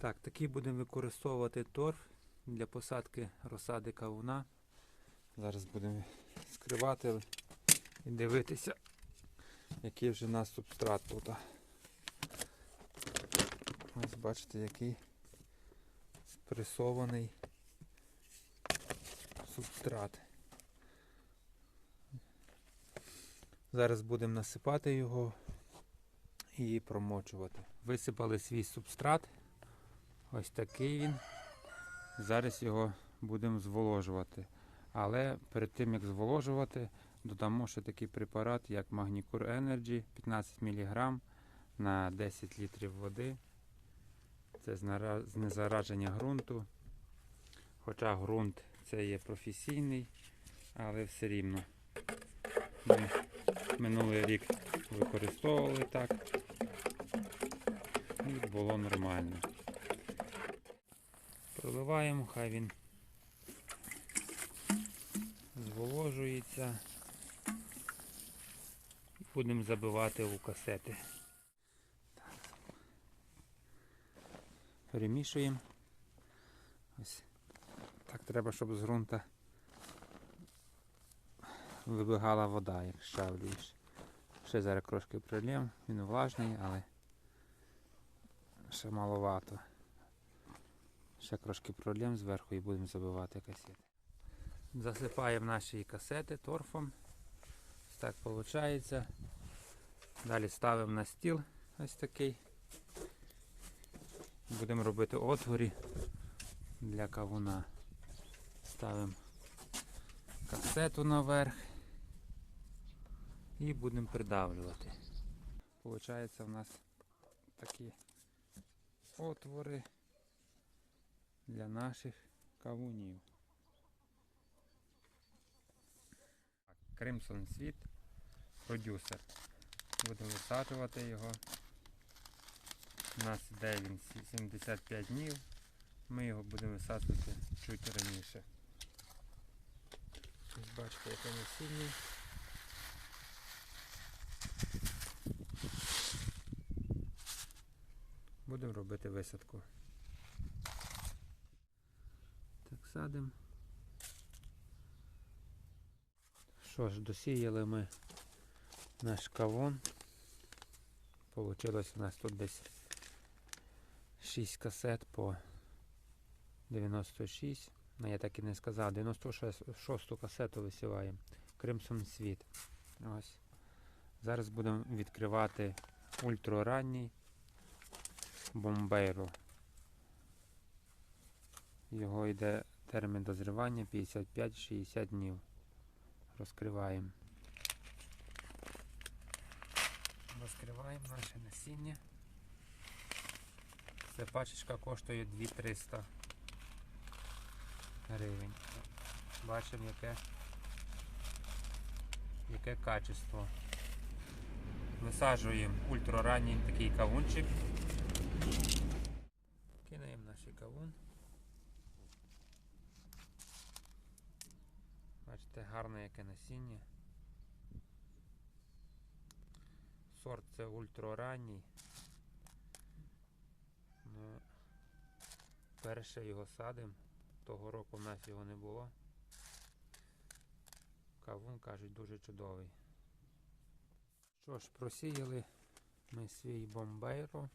Так, такий будемо використовувати торф для посадки розсади кавуна. Зараз будемо скривати і дивитися, який вже у нас субстрат тут. Ось бачите, який спресований субстрат. Зараз будемо насипати його і промочувати. Висипали свій субстрат. Ось такий він. Зараз його будемо зволожувати. Але перед тим як зволожувати, додамо ще такий препарат, як Magnicure Energy 15 мг на 10 літрів води. Це знара- знезараження ґрунту. Хоча ґрунт це є професійний, але все рівно. Ми минулий рік використовували так. І було нормально. Проливаємо, хай він зволожується. І Будемо забивати у касети. Перемішуємо. Ось так треба, щоб з ґрунта вибігала вода, як щавлюєш. Ще зараз трошки прилєм, він влажний, але ще маловато. Ще трошки пролєм зверху і будемо забивати касети. Засипаємо наші касети торфом. Ось так виходить. Далі ставимо на стіл ось такий. Будемо робити отворі для кавуна. Ставимо касету наверх і будемо придавлювати. Получається у нас такі отвори для наших кавунів. Кримсон Світ, продюсер. Будемо висаджувати його. У нас іде він 75 днів. Ми його будемо висаджувати чуть раніше. Ось бачите, яке насіння. Будемо робити висадку. Так, садимо. Що ж, досіяли ми наш кавун. Получилось у нас тут десь 6 касет по 96. Ну, я так і не сказав. 96 касету висіваємо. Crimson Світ. Ось. Зараз будемо відкривати ультраранній бомбейро. Його йде термін дозрівання 55-60 днів. Розкриваємо. Розкриваємо наше насіння. Ця пачечка коштує 2300 гривень. Бачимо яке, яке качество. Висаджуємо ультраранній такий кавунчик. Кинаємо наш кавун. Бачите, гарне яке насіння. Сорт це ультраранній. Ну, перше його садимо. Того року в нас його не було. Кавун, кажуть, дуже чудовий. Що ж, просіяли ми свій бомбейро.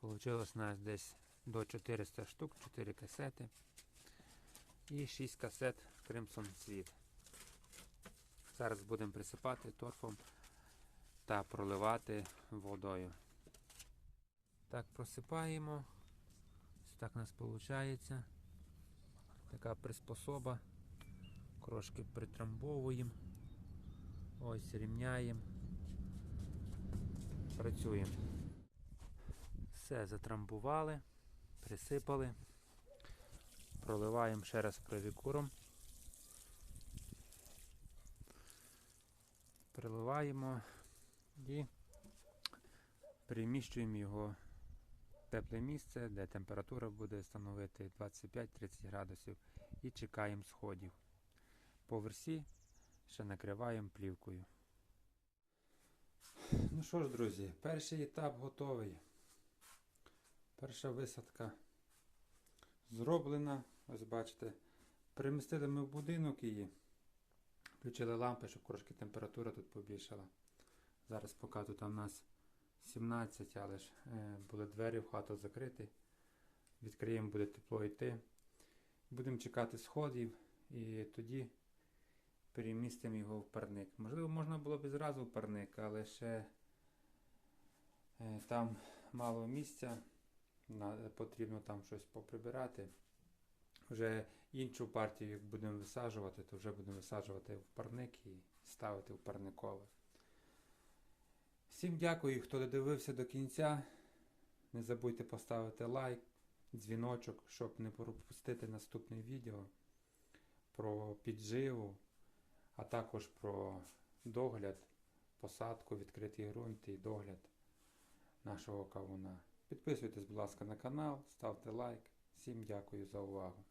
Получилось у нас десь до 400 штук, 4 касети. І 6 касет Crimson Світ. Зараз будемо присипати торфом та проливати водою. Так, просипаємо. Ось так у нас виходить. Така приспособа. Крошки притрамбовуємо. Ось рівняємо. Працюємо. Все, затрамбували, присипали. Проливаємо ще раз провікуром. Приливаємо і переміщуємо його в тепле місце, де температура буде становити 25-30 градусів і чекаємо сходів. По версі ще накриваємо плівкою. Ну що ж, друзі, перший етап готовий. Перша висадка зроблена. Ось бачите. Перемістили ми в будинок її. Включили лампи, щоб трошки температура тут побільшала. Зараз поки тут у нас 17, але ж е, були двері в хату закриті. Відкриємо, буде тепло йти. Будемо чекати сходів і тоді перемістимо його в парник. Можливо, можна було б зразу в парник, але ще е, там мало місця. Потрібно там щось поприбирати. Вже іншу партію, як будемо висаджувати, то вже будемо висаджувати в парник і ставити в парникове. Всім дякую, хто додивився до кінця. Не забудьте поставити лайк, дзвіночок, щоб не пропустити наступне відео про підживу, а також про догляд, посадку, відкритий ґрунт і догляд нашого кавуна. Підписуйтесь, будь ласка, на канал, ставте лайк. Всім дякую за увагу.